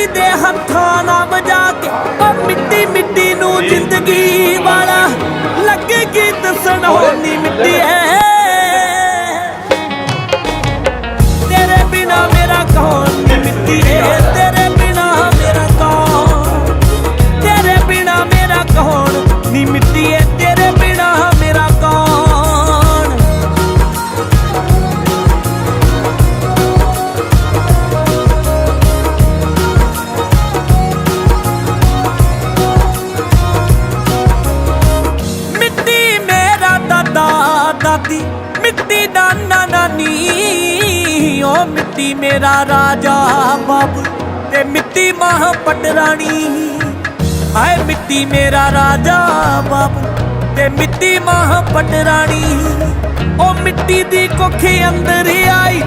ਮਿੱਟੀ ਦੇ ਹੱਥਾਂ ਨਾ ਵਜਾ ਕੇ ਮਿੱਟੀ ਮਿੱਟੀ ਨੂੰ ਜ਼ਿੰਦਗੀ ਵਾਲਾ ਲੱਗੇ ਗੀਤ ਸੁਣਾਉਣੀ ਦਾਦੀ ਮਿੱਟੀ ਨਾਨਾ ਨੀ। ਓ ਮਿੱਟੀ ਮੇਰਾ ਰਾਜਾ ਬਾਬੂ ਤੇ ਮਿੱਟੀ ਮਾਂ ਪਟਰਾਣੀ। ਹਾਏ ਮਿੱਟੀ ਮੇਰਾ ਰਾਜਾ ਬਾਬੂ ਤੇ ਮਿੱਟੀ ਮਾਂ ਪਟਰਾਣੀ। ਓ ਮਿੱਟੀ ਦੀ ਕੁੱਖ ਅੰਦਰ ਆਈ।